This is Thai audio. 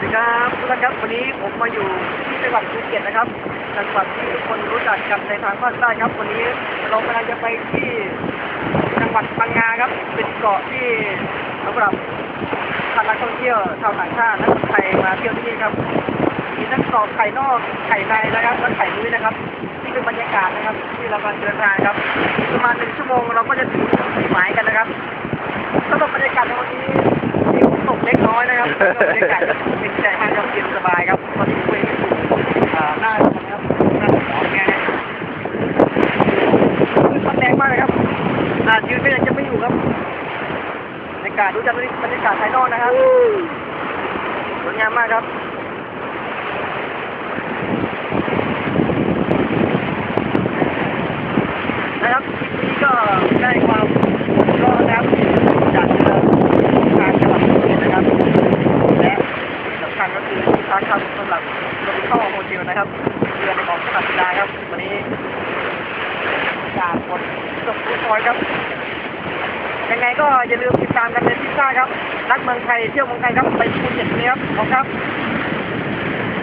สวัสดีครับทุกท่านครับวันนี้ผมมาอยู่ที่จังหวัดภูเก็ตนะครับจังหวัดที่ทุกคนรู้จักกันในทางภาคใต้ครับวันนี้เรากำลังจะไปที่จังหวัดพังงาครับเป็นเกาะที่สำหรับนักท่องเที่ยวชาวต่างชาติและคนไทยมาเที่ยวที่นี่ครับมีทั้งเกาะไข่นอกไข่ในนะครับและไข่นุ้ยนะครับนี่เป็นบรรยากาศนะครับ ที่เรากำลังเดินทางครับประมาณหนึ่งชั่วโมงเราก็จะถึงหมายกันนะครับสำหรับบรรยากาศในวันนี้ เล็กน้อยนะครับแล้วก็บรรยากาศจะเป็นใจมากครับเย็นสบายครับตอนนี้คุยกันอยู่อ่าหน้านะครับหน้าหมอแกมันแรงมากเลยครับอ่ายืนก็ยังจะไม่อยู่ครับบรรยากาศดูจากบรรยากาศภายนอกนะครับสวยงามมากครับนะครับคลิปนี้ก็ได้ความรอดนะครับจากเรือทางจังหวัดภูเก็ตนะครับ และสำคัญก็ คือที่พักครับสำหรับโรบิคอโฮเทลนะครับเรือในของสัปดาห์ครับ วันนี้จากฝนตกทุกซอยครับ ยังไงก็อย่าลืมติดตามกันในพิซซ่าครับ นักเมืองไทยเที่ยวเมืองไทยครับไปภูเก็ตนี้ครับขอบคุณครับ